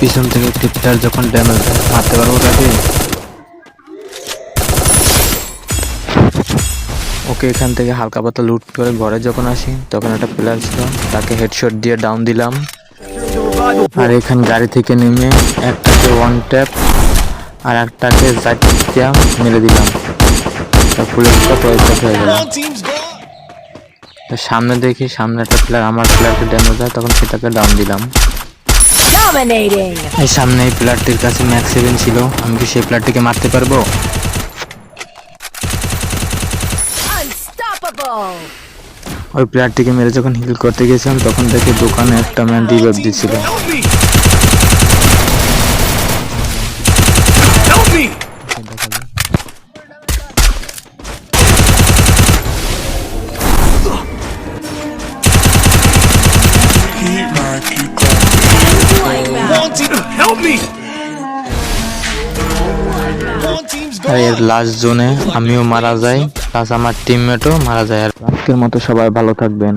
পিছন থেকে একটি প্লেয়ার যখন ড্যামেজ দেয় মারতে পারব তাকে? ওকে এখান থেকে হালকা পাতা লুট করে ঘরে যখন আসি তখন একটা প্লেয়ার ছিল তাকে হেডশট দিয়ে ডাউন দিলাম। আর. এখানে গাড়ি থেকে নেমে একটাকে ওয়ান ট্যাপ আর একটাকে জাটিয়া মেরে দিলাম। পুলিশটা পয়সা হয়ে গেল। সামনে দেখি সামনে একটা প্লেয়ার আমার প্লেয়ারকে ড্যামেজ হয় তখন সেটাকে ডাউন দিলাম। Dominating! এই সামনে এই প্লেয়ারটির কাছে ম্যাক্স সেভেন ছিল আমি কি সেই প্লেয়ারটিকে মারতে পারবো Unstoppable! ওই প্লেয়ারটিকে মেরে যখন হিল করতে গেছিলাম তখন দেখি দোকানে একটা ম্যান রিভাইভ দিচ্ছিল Help আর এর লাস্ট জোনে আমিও মারা যাই প্লাস আমার টিমমেটও মারা যায়। আর আজকের মতো সবাই ভালো থাকবেন।